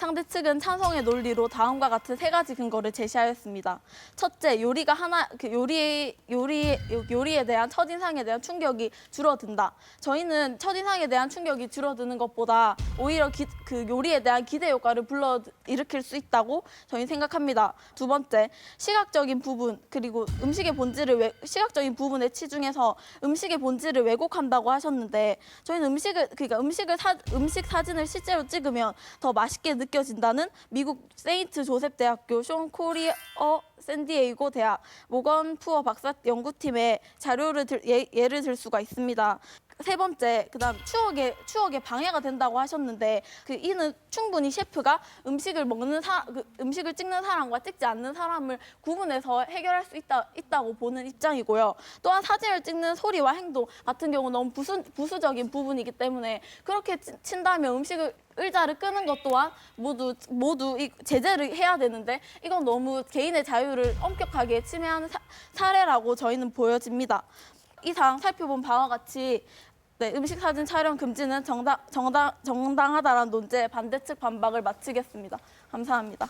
상대 측은 찬성의 논리로 다음과 같은 세 가지 근거를 제시하였습니다. 첫째, 요리가 하나 그 요리 요리 요리에 대한 첫인상에 대한 충격이 줄어든다. 저희는 첫인상에 대한 충격이 줄어드는 것보다 오히려 기, 그 요리에 대한 기대 효과를 불러 일으킬 수 있다고 저희 는 생각합니다. 두 번째, 시각적인 부분 그리고 음식의 본질을 왜, 시각적인 부분에 치중해서 음식의 본질을 왜곡한다고 하셨는데 저희는 음식을 그러니까 음식을 사, 음식 사진을 실제로 찍으면 더 맛있게 느 껴진다는 미국 세인트 조셉 대학교 쇼 코리어 샌디에이고 대학 모건 푸어 박사 연구팀의 자료를 들, 예, 예를 들 수가 있습니다. 세 번째, 그다음 추억에 추억에 방해가 된다고 하셨는데 그 이는 충분히 셰프가 음식을 먹는 사, 그 음식을 찍는 사람과 찍지 않는 사람을 구분해서 해결할 수 있다 있다고 보는 입장이고요. 또한 사진을 찍는 소리와 행동 같은 경우 너무 부수, 부수적인 부분이기 때문에 그렇게 치- 친다면 음식을 의자를 끄는 것 또한 모두 모두 이 제재를 해야 되는데 이건 너무 개인의 자유를 엄격하게 침해하는 사, 사례라고 저희는 보여집니다. 이상 살펴본 바와 같이 네, 음식 사진 촬영 금지는 정당, 정당, 정당하다라는 논제에 반대 측 반박을 마치겠습니다. 감사합니다.